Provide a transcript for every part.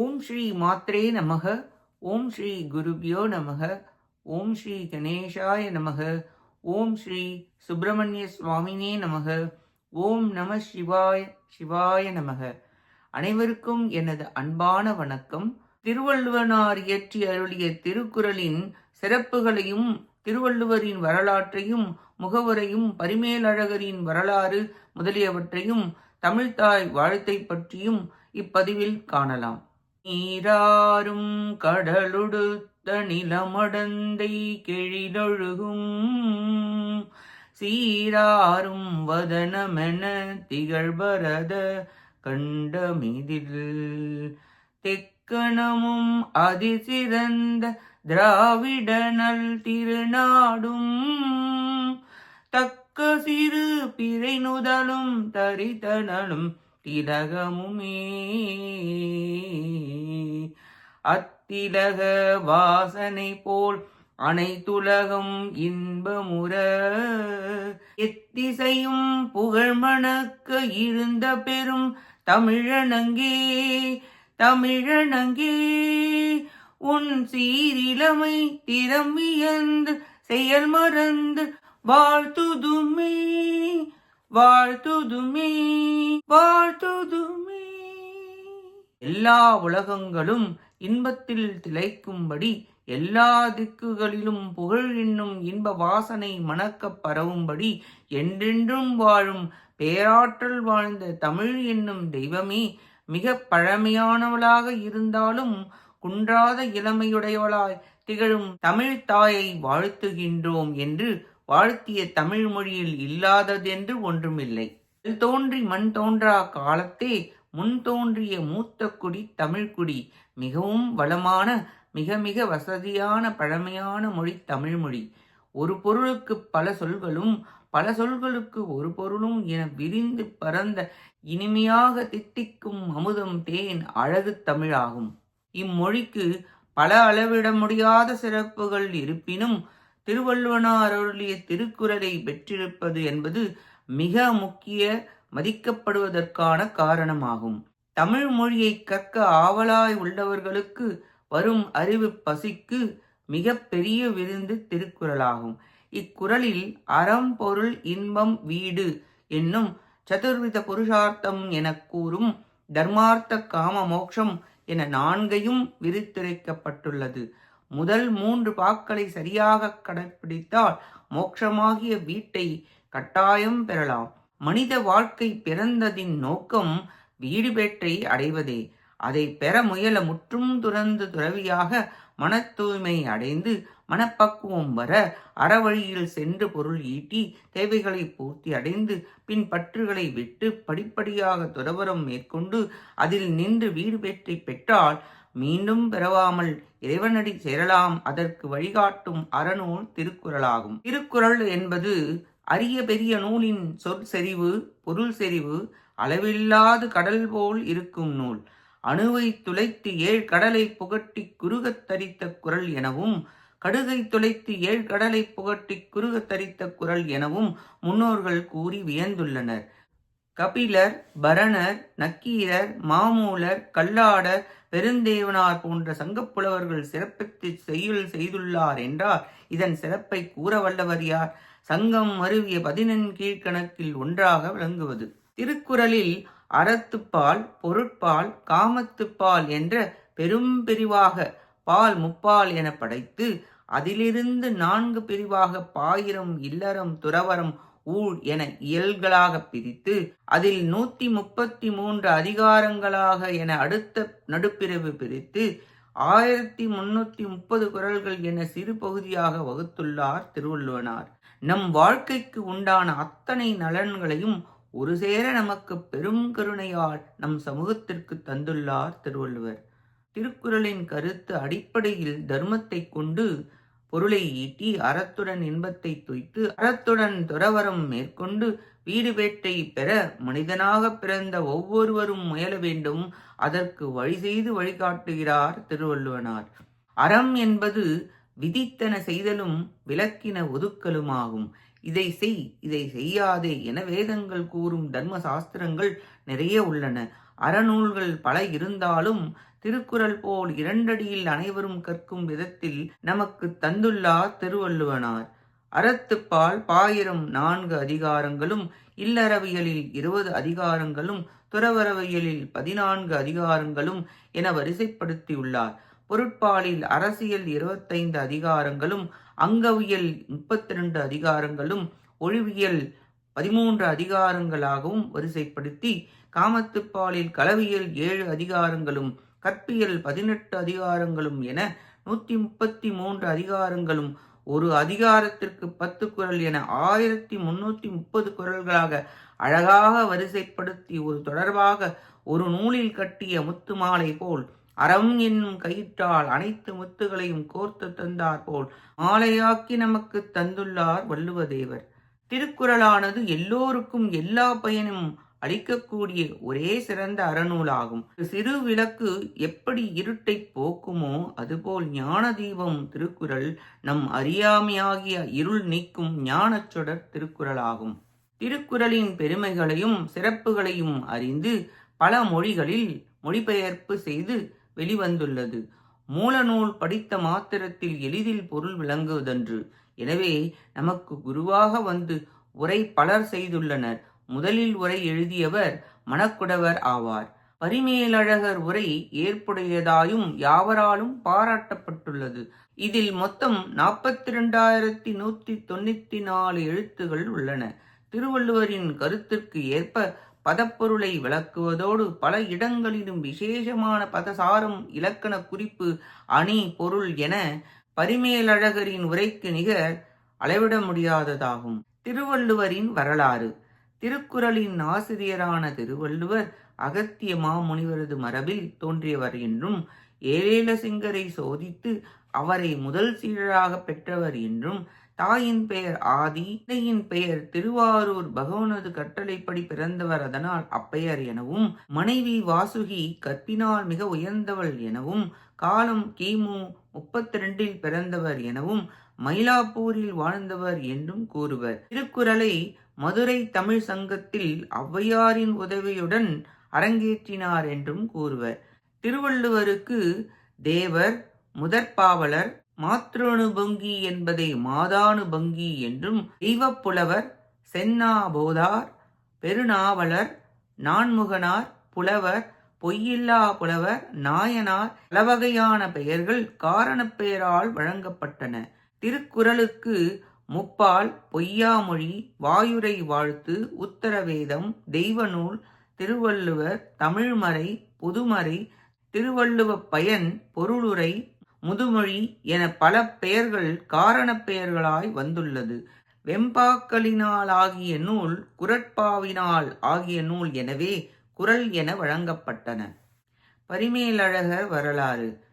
ஓம் ஸ்ரீ மாத்ரே நமக ஓம் ஸ்ரீ குருபியோ நமக ஓம் ஸ்ரீ கணேஷாய நமக ஓம் ஸ்ரீ சுப்பிரமணிய சுவாமினே நமக ஓம் நம சிவாய சிவாய நமக. அனைவருக்கும் எனது அன்பான வணக்கம். திருவள்ளுவனார் இயற்றி அருளிய திருக்குறளின் சிறப்புகளையும் திருவள்ளுவரின் வரலாற்றையும் முகவரையும் பரிமேலழகரின் வரலாறு முதலியவற்றையும் தமிழ்தாய் வாழ்த்தை பற்றியும் இப்பதிவில் காணலாம். நீராறும் கடலுடுத்த நிலமடந்தை கெழிலொழுகும். சீராரும் வதனமென திகழ்பரத கண்டமிதில் தெக்கணமும் அதிசிறந்த திராவிடனல் திருநாடும். தக்க சிறு பிறை நுதலும் தரித்தனலும் திலகமுமே அத்திலக வாசனை போல் அனைத்துலகம் இன்பமுற. எத்திசையும் புகழ் மணக்க இருந்த பெரும் தமிழனங்கே தமிழனங்கே. உன் சீரிலமை திறமியந்து செயல் மறந்து வாழ்த்துதுமே. வாழ்த்துதுமே வாழ்த்துதுமே எல்லா உலகங்களும் இன்பத்தில் திளைக்கும்படி எல்லா திக்குகளிலும் புகழ் என்னும் இன்ப வாசனை மணக்கப் பரவும்படி என்றென்றும் வாழும் பேராற்றல் வாழ்ந்த தமிழ் என்னும் தெய்வமே மிக பழமையானவளாக இருந்தாலும் குன்றாத இளமையுடையவளாய் திகழும் தமிழ் தாயை வாழ்த்துகின்றோம் என்று வாழ்த்திய தமிழ் மொழியில் இல்லாததென்று ஒன்றுமில்லை. கல் தோன்றி மண் தோன்றா காலத்தே முன் தோன்றிய மூத்த குடி தமிழ்குடி மிகவும் வளமான மிக மிக வசதியான பழமையான மொழி தமிழ்மொழி ஒரு பொருளுக்கு பல சொல்களும் பல சொல்களுக்கு ஒரு பொருளும் என விரிந்து பரந்த இனிமையாக தித்திக்கும் அமுதம் தேன் அழகு தமிழாகும். இம்மொழிக்கு பல அளவிட முடியாத சிறப்புகள் இருப்பினும் திருவள்ளுவனார் அருளிய திருக்குறளை பெற்றிருப்பது என்பது மிக முக்கிய மதிக்கப்படுவதற்கான காரணமாகும். தமிழ் மொழியை கற்க ஆவலாய் உள்ளவர்களுக்கு வரும் அறிவு பசிக்கு மிக பெரிய விருந்து திருக்குறளாகும். இக்குறளில் அறம் பொருள் இன்பம் வீடு என்னும் சதுர்வித புருஷார்த்தம் என கூறும் தர்மார்த்த காம மோக்ஷம் என நான்கையும் விரித்துரைக்கப்பட்டுள்ளது. முதல் மூன்று பாக்களை சரியாக கடைப்பிடித்தால் மோட்சமாகிய வீட்டை கட்டாயம் பெறலாம். மனித வாழ்க்கை பிறந்ததின் நோக்கம் வீடு பெற்றை அடைவதே. அதை பெற முயல முற்றும் துறந்து துறவியாக மன தூய்மை அடைந்து மனப்பக்குவம் வர அறவழியில் சென்று பொருள் ஈட்டி தேவைகளை பூர்த்தி அடைந்து பின் பற்றுகளை விட்டு படிப்படியாக துறவரம் மேற்கொண்டு அதில் நின்று வீடு பெற்றி பெற்றால் மீண்டும் பெறவாமல் இறைவனடி சேரலாம். அதற்கு வழிகாட்டும் அறநூல் திருக்குறளாகும். திருக்குறள் என்பது அரிய பெரிய நூலின் சொற்செறிவு பொருள் செறிவு அளவில்லாது கடல் போல் இருக்கும் நூல். அணுவை துளைத்து ஏழ் கடலை புகட்டி குறுகத் தரித்த குரல் எனவும் கடுகை துளைத்து ஏழ் கடலை புகட்டி குறுகத் தரித்த குரல் எனவும் முன்னோர்கள் கூறி வியந்துள்ளனர். கபிலர் பரணர் நக்கீரர் மாமூலர் கல்லாடர் பெருந்தேவனார் போன்ற சங்கப்புலவர்கள் சிறப்பித்து செய்யுள் செய்துள்ளார் என்றார். இதன் சிறப்பை கூற வல்லவர் யார்? சங்கம் மருவிய பதினெண் கீழ்கணக்கில் ஒன்றாக விளங்குவது. திருக்குறளில் அறத்துப்பால் பொருட்பால் காமத்துப்பால் என்ற பெரும் பிரிவாக பால் முப்பால் என படைத்து அதிலிருந்து நான்கு பிரிவாக பாயிரம் இல்லறம் துறவரம் ஊழ் என இயல்களாக பிரித்து அதில் நூத்தி முப்பத்தி மூன்று அதிகாரங்களாக என அடுத்த நடுப்பிரிவு பிரித்து ஆயிரத்தி முன்னூத்தி முப்பது குரல்கள் என சிறு பகுதியாக வகுத்துள்ளார் திருவள்ளுவனார். நம் வாழ்க்கைக்கு உண்டான அத்தனை நலன்களையும் ஒரு சேர நமக்கு பெரும் கருணையால் நம் சமூகத்திற்கு தந்துள்ளார் திருவள்ளுவர். திருக்குறளின் கருத்து அடிப்படையில் தர்மத்தை கொண்டு பொருளை ஈட்டி அறத்துடன் இன்பத்தை துய்த்து அறத்துடன் துறவரம் மேற்கொண்டு வீடு வேட்டை பெற மனிதனாக பிறந்த ஒவ்வொருவரும் முயல வேண்டும். அதற்கு வழி செய்து வழிகாட்டுகிறார் திருவள்ளுவனார். அறம் என்பது விதித்தன செய்தலும் விளக்கின ஒதுக்கலுமாகும். இதை செய் இதை செய்யாதே என வேதங்கள் கூறும் தர்ம சாஸ்திரங்கள் நிறைய உள்ளன. அறநூல்கள் பல இருந்தாலும் திருக்குறள் போல் இரண்டடியில் அனைவரும் கற்கும் விதத்தில் நமக்கு தந்துள்ளார் திருவள்ளுவனார். அறத்துப்பால் பாயிரம் நான்கு அதிகாரங்களும் இல்லறவியலில் இருபது அதிகாரங்களும் துறவரவியலில் பதினான்கு அதிகாரங்களும் என வரிசைப்படுத்தியுள்ளார். பொருட்பாலில் அரசியல் இருபத்தைந்து அதிகாரங்களும் அங்கவியல் முப்பத்தி ரெண்டு அதிகாரங்களும் ஒழிவியல் பதிமூன்று அதிகாரங்களாகவும் வரிசைப்படுத்தி காமத்துப்பாலில் கலவியல் ஏழு அதிகாரங்களும் கற்பியல் பதினெட்டு அதிகாரங்களும் என நூற்றி முப்பத்தி மூன்று அதிகாரங்களும் ஒரு அதிகாரத்திற்கு பத்து குரல் என ஆயிரத்தி முன்னூற்றி முப்பது குரல்களாக அழகாக வரிசைப்படுத்தி ஒரு தொடர்பாக ஒரு நூலில் கட்டிய முத்து மாலை போல் அறம் என்னும் கயிற்றால் அனைத்து முத்துகளையும் கோர்த்து தந்தார் போல் மாலையாக்கி நமக்கு தந்துள்ளார் வள்ளுவதேவர் திருக்குறளானது எல்லோருக்கும் எல்லா பயனும் அளிக்கக்கூடிய ஒரே சிறந்த அறநூலாகும். சிறு விளக்கு எப்படி இருட்டை போக்குமோ அதுபோல் ஞான தீபம் திருக்குறள் நம் அறியாமையாகிய இருள் நீக்கும் ஞானச்சொடர் திருக்குறளாகும். திருக்குறளின் பெருமைகளையும் சிறப்புகளையும் அறிந்து பல மொழிகளில் மொழிபெயர்ப்பு செய்து வெளிவந்துள்ளது. மூலநூல் படித்த மாத்திரத்தில் எளிதில் பொருள் விளங்குவதன்று. எனவே நமக்கு குருவாக வந்து உரை பலர் செய்துள்ளனர். முதலில் உரை எழுதியவர் மணக்குடவர் ஆவார். பரிமேலழகர் உரை ஏற்புடையதாயும் யாவராலும் பாராட்டப்பட்டுள்ளது. இதில் மொத்தம் நாற்பத்தி ரெண்டாயிரத்தி நூற்றி தொண்ணூற்றி நாலு எழுத்துகள் உள்ளன. திருவள்ளுவரின் கருத்திற்கு ஏற்ப பதப்பொருளை விளக்குவதோடு பல இடங்களிலும் விசேஷமான பதசாரம் இலக்கண குறிப்பு அணி பொருள் என பரிமேலழகரின் உரைக்கு நிகர் அளவிட முடியாததாகும். திருவள்ளுவரின் வரலாறு. திருக்குறளின் ஆசிரியரான திருவள்ளுவர் அகத்திய மாமுனிவரது மரபில் தோன்றியவர் என்றும் ஏழேலசிங்கரை சோதித்து அவரை முதல் சீழராக பெற்றவர் என்றும் தாயின் பெயர் ஆதி தந்தையின் பெயர் திருவாரூர் பகவனது கட்டளைப்படி பிறந்தவர் அதனால் அப்பெயர் எனவும் மனைவி வாசுகி கற்பினால் மிக உயர்ந்தவள் எனவும் காலம் கிமு முப்பத்தி ரெண்டில் பிறந்தவர் எனவும் மயிலாப்பூரில் வாழ்ந்தவர் என்றும் கூறுவர். திருக்குறளை மதுரை தமிழ் சங்கத்தில் ஔவையாரின் உதவியுடன் அரங்கேற்றினார் என்றும் கூறுவர். திருவள்ளுவருக்கு தேவர் முதற்பாவலர் மாத்ருணுபங்கி என்பதை மாதானுபங்கி என்றும் தெய்வப்புலவர் சென்னா போதார் பெருநாவலர் நான்முகனார் புலவர் பொய்யில்லா புலவர் நாயனார் பலவகையான பெயர்கள் காரணப் பெயரால் வழங்கப்பட்டன. திருக்குறளுக்கு முப்பால் பொய்யாமொழி வாயுரை வாழ்த்து உத்தரவேதம் தெய்வநூல் திருவள்ளுவர் தமிழ்மறை புதுமறை திருவள்ளுவப் பயன் பொருளுரை முதுமொழி என பல பெயர்கள் காரணப் பெயர்களாய் வந்துள்ளது. வெம்பாக்களினால் ஆகிய நூல் குரட்பாவினால் ஆகிய நூல் எனவே குரல் என வழங்கப்பட்டன. பரிமேலழகர் வரலாறு.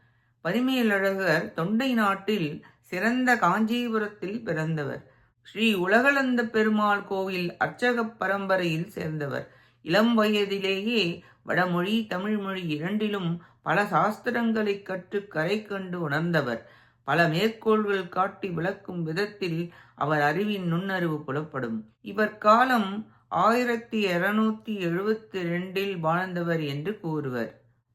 பரிமேலழகர் தொண்டை நாட்டில் சிறந்த காஞ்சிபுரத்தில் பிறந்தவர். ஸ்ரீ உலகளந்த பெருமாள் கோவில் அர்ச்சக பரம்பரையில் சேர்ந்தவர். இளம் வயதிலேயே வடமொழி தமிழ்மொழி இரண்டிலும் பல சாஸ்திரங்களை கற்று கரை கண்டு உணர்ந்தவர். பல மேற்கோள்கள் காட்டி விளக்கும் விதத்தில் அவர் அறிவின் நுண்ணறிவு புலப்படும். இவர் காலம் ஆயிரத்தி இருநூத்தி எழுபத்தி ரெண்டில் வாழ்ந்தவர் என்று கூறுவர்.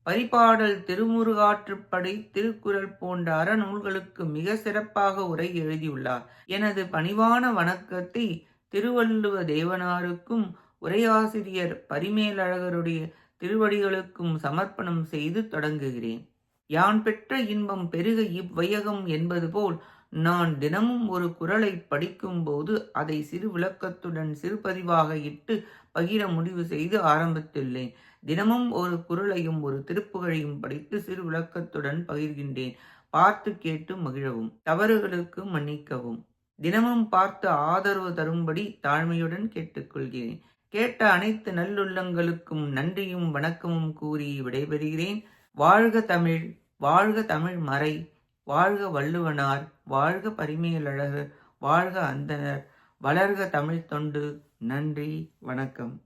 பரிபாடல் திருமுருகாற்றுப்படை திருக்குறள் போன்ற அறநூல்களுக்கு மிக சிறப்பாக உரை எழுதியுள்ளார். எனது பணிவான வணக்கத்தை திருவள்ளுவ தேவனாருக்கும் உரையாசிரியர் பரிமேலழகருடைய திருவடிகளுக்கும் சமர்ப்பணம் செய்து தொடங்குகிறேன். யான் பெற்ற இன்பம் பெருக இவ்வையகம் என்பது போல் நான் தினமும் ஒரு குரலை படிக்கும்போது அதை சிறு விளக்கத்துடன் சிறுபதிவாக இட்டு பகிர முடிவு செய்து ஆரம்பித்துள்ளேன். தினமும் ஒரு குரலையும் ஒரு திருப்புகழையும் படித்து சிறு விளக்கத்துடன் பகிர்கின்றேன். பார்த்து கேட்டு மகிழவும் தவறுகளுக்கு மன்னிக்கவும். தினமும் பார்த்து ஆதரவு தரும்படி தாழ்மையுடன் கேட்டுக்கொள்கிறேன். கேட்ட அனைத்து நல்லுள்ளங்களுக்கும் நன்றியும் வணக்கமும் கூறி விடைபெறுகிறேன். வாழ்க தமிழ் வாழ்க தமிழ் மறை வாழ்க வள்ளுவனார் வாழ்க பரிமையலழகர் வாழ்க அந்தனர் வளர்க தமிழ் தொண்டு. நன்றி வணக்கம்.